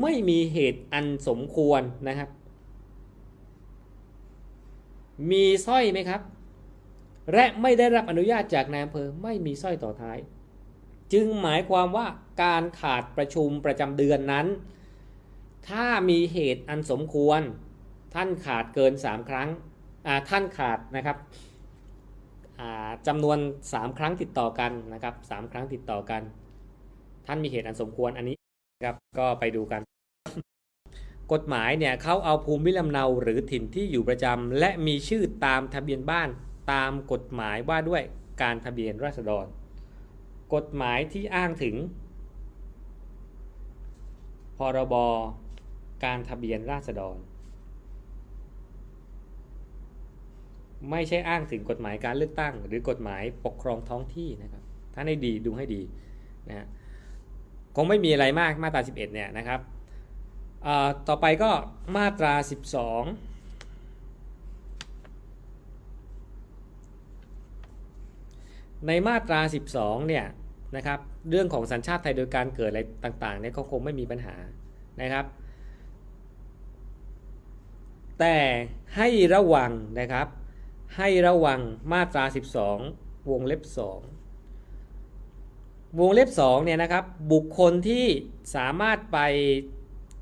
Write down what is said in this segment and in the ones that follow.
ไม่มีเหตุอันสมควรนะครับ มีสร้อยไหมครับ และไม่ได้รับอนุญาตจากนายอำเภอไม่มีสร้อยต่อท้าย จึงหมายความว่าการขาดประชุมประจำเดือนนั้น ถ้ามีเหตุอันสมควร ท่านขาดเกิน 3 ครั้งท่านขาดนะครับจำนวน 3 ครั้งติดต่อกันนะครับสามครั้งติดต่อกัน ท่านมีเหตุอันสมควรอันนี้ ครับก็ไปดูกัน กฎหมายเนี่ยเขาเอาภูมิลำเนาหรือถิ่นที่อยู่ประจำและมีชื่อตามทะเบียนบ้านตามกฎหมายว่าด้วยการทะเบียนราษฎร กฎหมายที่อ้างถึง พรบการทะเบียนราษฎร ไม่ใช่อ้างถึงกฎหมายการเลือกตั้ง หรือกฎหมายปกครองท้องที่นะครับ ถ้าให้ดีดูให้ดีนะฮะ คงไม่มีอะไรมากมาตรา 11 เนี่ยนะครับต่อไปก็มาตรา 12ในมาตรา 12 เนี่ยนะครับเรื่องของสัญชาติไทยโดยการเกิดอะไรต่างๆเนี่ยเขาคงไม่มีปัญหานะครับ แต่ให้ระวังนะครับให้ระวังมาตรา 12 วงเล็บ 2 วงเล็บ2เนี่ยนะครับบุคคลที่สามารถไป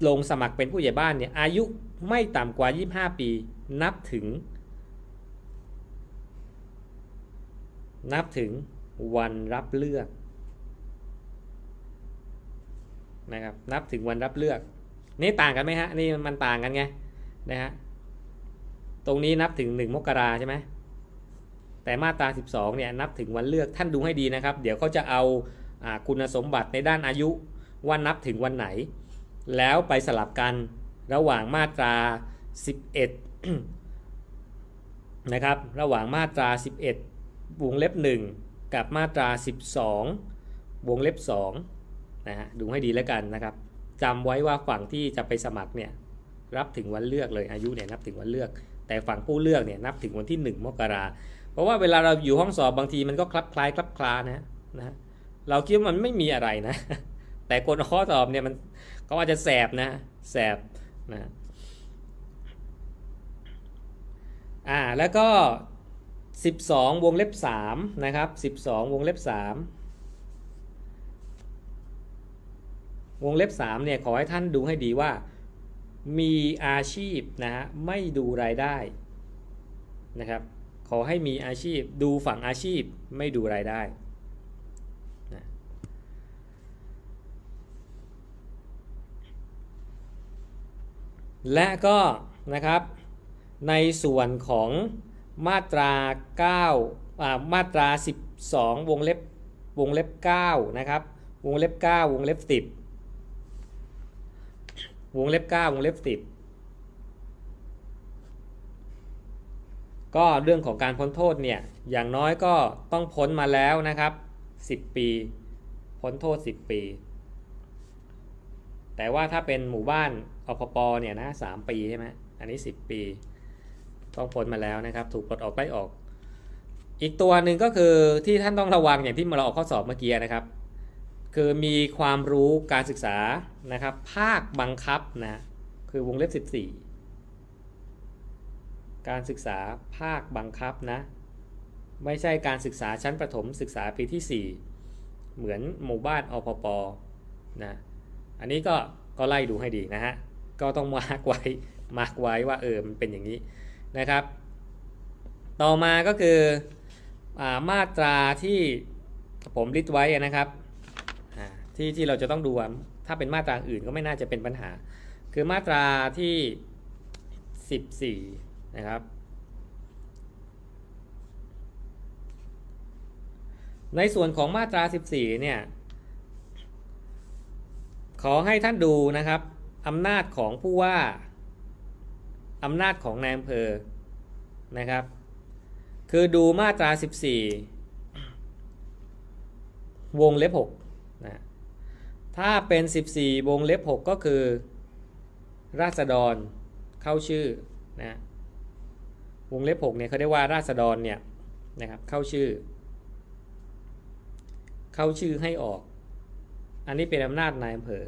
ลงสมัครเป็นผู้ใหญ่บ้านเนี่ยอายุไม่ต่ำกว่า 25 ปี นับถึง นับถึงวันรับเลือกนะครับนับถึงวันรับเลือก นี่ต่างกันไหมฮะนี่มันต่างกันไงนะฮะตรงนี้นับถึง 1 มกราใช่ไหมแต่มาตรา 12เนี่ยนับถึงวันเลือกท่านดูให้ดีนะครับ เดี๋ยวเขาจะเอาอา คุณสมบัติในด้านอายุว่านับถึงวันไหน แล้วไปสลับกันระหว่างมาตรา 11 นะครับ ระหว่างมาตรา 11 วงเล็บ 1 กับมาตรา 12 วงเล็บ2นะฮะดูให้ดีแล้วกันนะครับจำไว้ว่าฝั่งที่จะไปสมัครเนี่ยรับถึงวันเลือกเลยอายุเนี่ยนับถึงวันเลือก แต่ฝั่งผู้เลือกเนี่ยนับถึงวันที่ 1 มกราเพราะว่าเวลาเราอยู่ห้องสอบบางทีมันก็คลับคล้ายคลับคลานะนะ เราคิดว่ามันไม่มีอะไรนะ แต่คนข้อสอบเนี่ยมันเขาอาจจะแสบนะ แสบนะอ่าแล้วก็ 12 วงเล็บ 3 นะครับ 12 วงเล็บ 3 วงเล็บ 3 เนี่ย ขอให้ท่านดูให้ดีว่า มีอาชีพนะฮะไม่ดูรายได้นะครับ ขอให้มีอาชีพดูฝั่งอาชีพไม่ดูรายได้ และก็นะครับในส่วนของมาตรา9อ่ามาตรา 12 วงเล็บวงเล็บ9นะครับวงเล็บ 9 วงเล็บ 10 วงเล็บ 9 วงเล็บ 10 ก็เรื่องของการพ้นโทษเนี่ยอย่างน้อยก็ต้องพ้นมาแล้วนะครับ 10 ปี พ้นโทษ 10 ปี แต่ว่าถ้าเป็นหมู่บ้านอพปเนี่ยนะสามปีใช่ไหมอันนี้ 10 ปี ต้องพ้นมาแล้วนะครับ ถูกปลดออกไล่ออก อีกตัวหนึ่งก็คือที่ท่านต้องระวังอย่างที่เราออกข้อสอบเมื่อกี้นะครับ คือมีความรู้การศึกษานะครับ ภาคบังคับนะคือวงเล็บ 14 การศึกษาภาคบังคับนะ ไม่ใช่การศึกษาชั้นประถมศึกษาปีที่ 4 เหมือนหมู่บ้านอพปนะ อันนี้ก็ก็ไล่ดูให้ดีนะฮะ ก็ต้องมาร์กไว้ มาร์กไว้ว่าเออมันเป็นอย่างนี้นะครับ ต่อมาก็คืออามาตราที่ผมลิสต์ไว้นะครับ ที่ที่เราจะต้องดูถ้าเป็นมาตราอื่นก็ไม่น่าจะเป็นปัญหา คือมาตราที่ 14 นะครับในส่วนของมาตรา 14 เนี่ย ขอให้ท่านดูนะครับอำนาจของผู้ว่าอำนาจของนายอำเภอนะครับ คือดูมาตรา 14 วงเล็บ6นะถ้าเป็น 14 วงเล็บ 6 ก็คือ ราษฎรเข้าชื่อนะวงเล็บ 6 เนี่ยเขาเรียกว่าราษฎรเนี่ยนะครับเข้าชื่อ เข้าชื่อให้ออก อันนี้เป็นอำนาจนายอำเภอ